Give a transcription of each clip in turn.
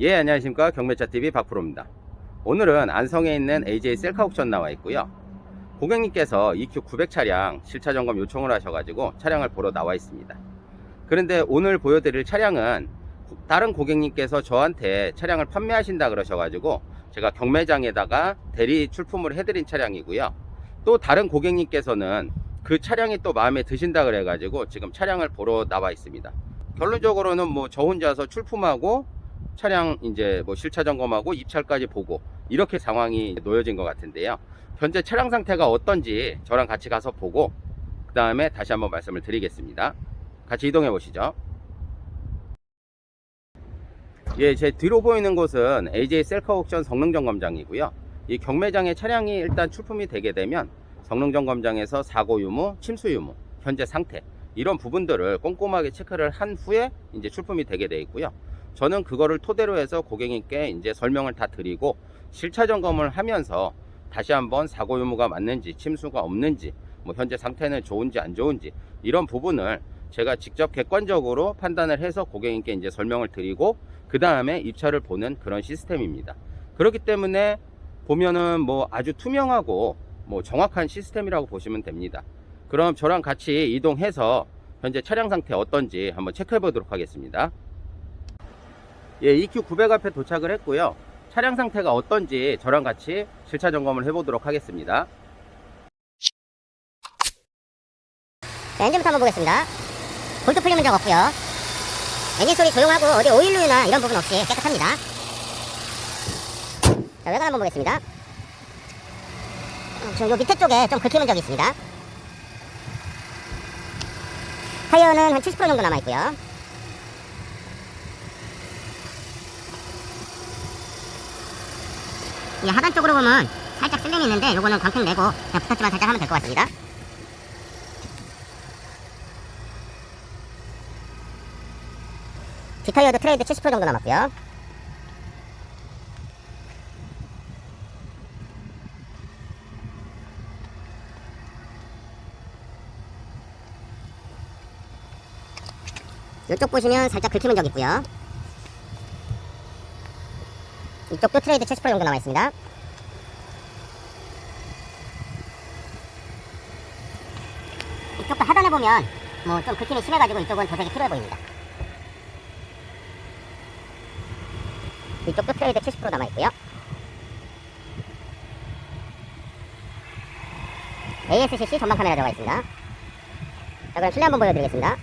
예, 안녕하십니까. 경매차TV 박프로입니다. 오늘은 안성에 있는 AJ 셀카 옥션 나와 있고요. 고객님께서 EQ900 차량 실차 점검 요청을 하셔가지고 차량을 보러 나와 있습니다. 그런데 오늘 보여드릴 차량은 고- 다른 고객님께서 저한테 차량을 판매하신다 그러셔가지고 제가 경매장에다가 대리 출품을 해드린 차량이고요. 또 다른 고객님께서는 그 차량이 또 마음에 드신다 그래가지고 지금 차량을 보러 나와 있습니다. 결론적으로는 뭐 저 혼자서 출품하고 차량 이제 뭐 실차 점검하고 입찰까지 보고 이렇게 상황이 놓여진 것 같은데요. 현재 차량 상태가 어떤지 저랑 같이 가서 보고 그 다음에 다시 한번 말씀을 드리겠습니다. 같이 이동해 보시죠. 예, 제 뒤로 보이는 곳은 AJ 셀카 옥션 성능 점검장이고요. 이 경매장에 차량이 일단 출품이 되게 되면 성능 점검장에서 사고 유무, 침수 유무, 현재 상태 이런 부분들을 꼼꼼하게 체크를 한 후에 이제 출품이 되게 돼 있고요. 저는 그거를 토대로 해서 고객님께 이제 설명을 다 드리고 실차 점검을 하면서 다시 한번 사고 유무가 맞는지 침수가 없는지 뭐 현재 상태는 좋은지 안 좋은지 이런 부분을 제가 직접 객관적으로 판단을 해서 고객님께 이제 설명을 드리고 그 다음에 입찰을 보는 그런 시스템입니다. 그렇기 때문에 보면은 뭐 아주 투명하고 뭐 정확한 시스템이라고 보시면 됩니다. 그럼 저랑 같이 이동해서 현재 차량 상태 어떤지 한번 체크해 보도록 하겠습니다. 예, EQ900 앞에 도착을 했고요. 차량 상태가 어떤지 저랑 같이 실차 점검을 해보도록 하겠습니다. 자, 엔진부터 한번 보겠습니다. 볼트 풀림 문제가 없고요. 엔진 소리 조용하고 어디 오일류나 이런 부분 없이 깨끗합니다. 자, 외관 한번 보겠습니다. 어, 지금 요 밑에 쪽에 좀 긁히는 적이 있습니다. 타이어는 한 70% 정도 남아있고요. 이 하단 쪽으로 보면 살짝 쓸림이 있는데 요거는 광택 내고 그냥 붙었지만 살짝 하면 될 것 같습니다. 뒷타이어도 트레이드 70% 정도 남았고요. 이쪽 보시면 살짝 긁히는 적 있고요. 이쪽도 트레이드 70% 정도 남아 있습니다. 이쪽도 하단에 보면 뭐 좀 긁힘이 심해가지고 이쪽은 도색이 필요해 보입니다. 이쪽도 트레이드 70% 남아있고요. ASCC 전방 카메라 들어가 있습니다. 자, 그럼 실내 한번 보여드리겠습니다.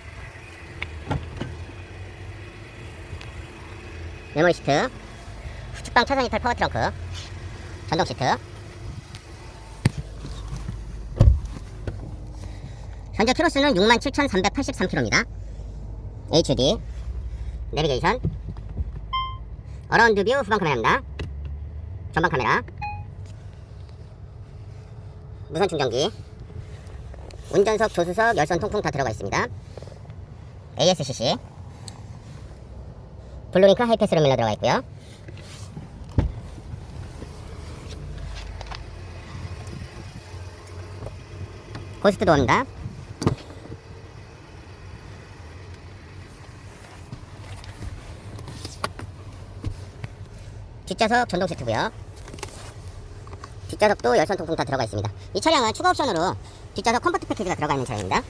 메모리 시트, 차선 이탈 파워 트렁크, 전동 시트. 현재 키로수는 67,383km입니다. HD, 내비게이션, 어라운드 뷰 후방 카메라입니다. 전방 카메라. 무선 충전기. 운전석, 조수석, 열선 통풍 다 들어가 있습니다. ASCC. 블루링크 하이패스 루밀러 들어가 있고요. 고스트 도어입니다. 뒷좌석 전동 시트고요. 뒷좌석도 열선 통풍 다 들어가 있습니다. 이 차량은 추가 옵션으로 뒷좌석 컴포트 패키지가 들어가 있는 차량입니다.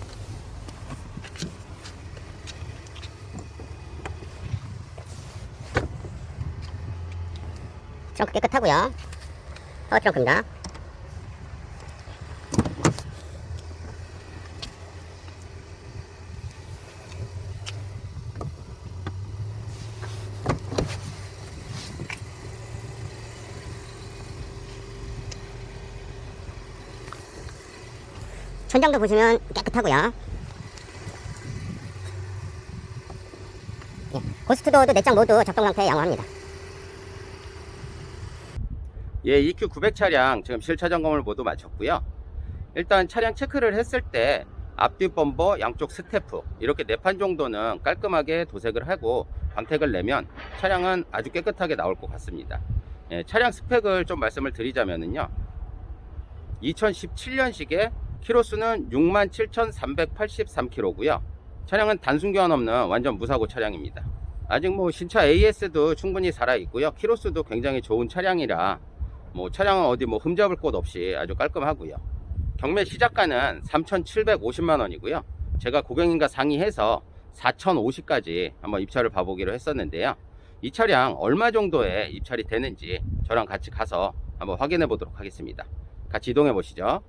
트렁크 깨끗하고요. 파워 트렁크입니다. 천장도 보시면 깨끗하고요. 예, 고스트도어도 내장 모두 작동 상태 양호합니다. 예, EQ900 차량 지금 실차 점검을 모두 마쳤고요. 일단 차량 체크를 했을 때 앞뒤 범버, 양쪽 스태프 이렇게 네 판 정도는 깔끔하게 도색을 하고 광택을 내면 차량은 아주 깨끗하게 나올 것 같습니다. 예, 차량 스펙을 좀 말씀을 드리자면은요. 2017년식의 키로수는 67,383km고요. 차량은 단순 교환 없는 완전 무사고 차량입니다. 아직 뭐 신차 AS도 충분히 살아 있고요. 키로수도 굉장히 좋은 차량이라 뭐 차량은 어디 뭐 흠잡을 곳 없이 아주 깔끔하고요. 경매 시작가는 3,750만 원이고요. 제가 고객님과 상의해서 4,050까지 한번 입찰을 봐보기로 했었는데요. 이 차량 얼마 정도에 입찰이 되는지 저랑 같이 가서 한번 확인해 보도록 하겠습니다. 같이 이동해 보시죠.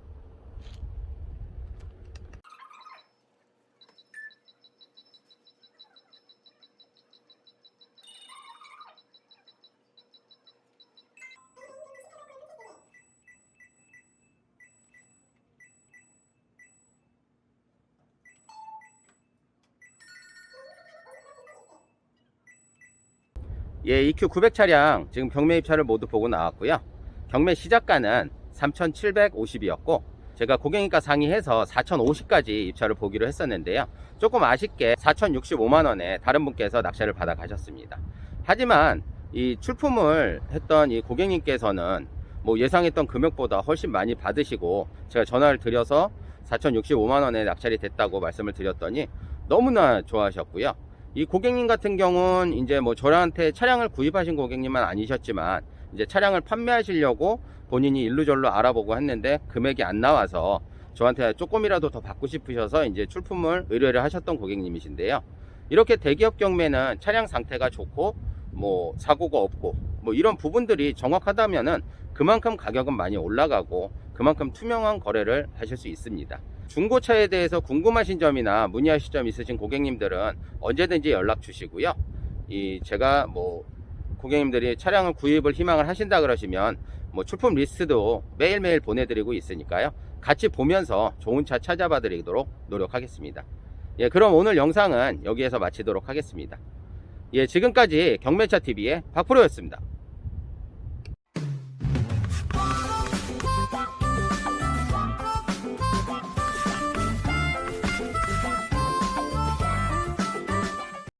예, EQ 900 차량 지금 경매 입찰을 모두 보고 나왔고요. 경매 시작가는 3,750이었고 제가 고객님과 상의해서 4,050까지 입찰을 보기로 했었는데요. 조금 아쉽게 4,065만 원에 다른 분께서 낙찰을 받아 가셨습니다. 하지만 이 출품을 했던 이 고객님께서는 뭐 예상했던 금액보다 훨씬 많이 받으시고 제가 전화를 드려서 4,065만 원에 낙찰이 됐다고 말씀을 드렸더니 너무나 좋아하셨고요. 이 고객님 같은 경우는 이제 뭐 저한테 차량을 구입하신 고객님은 아니셨지만 이제 차량을 판매하시려고 본인이 일루절로 알아보고 했는데 금액이 안 나와서 저한테 조금이라도 더 받고 싶으셔서 이제 출품을 의뢰를 하셨던 고객님이신데요. 이렇게 대기업 경매는 차량 상태가 좋고 뭐 사고가 없고 뭐 이런 부분들이 정확하다면은 그만큼 가격은 많이 올라가고 그만큼 투명한 거래를 하실 수 있습니다. 중고차에 대해서 궁금하신 점이나 문의하실 점 있으신 고객님들은 언제든지 연락 주시고요. 이 제가 뭐 고객님들이 차량을 구입을 희망을 하신다 그러시면 뭐 출품 리스트도 매일매일 보내드리고 있으니까요. 같이 보면서 좋은 차 찾아봐 드리도록 노력하겠습니다. 예, 그럼 오늘 영상은 여기에서 마치도록 하겠습니다. 예, 지금까지 경매차 TV의 박프로였습니다.